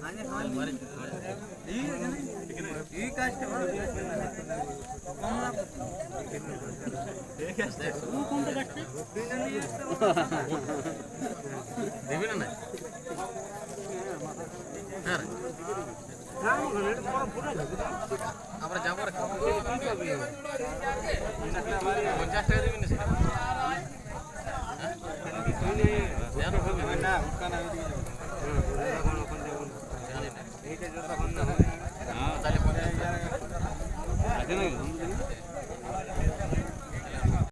মানছে নাই আমরা যাব পঞ্চাশ টাকা দিবি না আছে না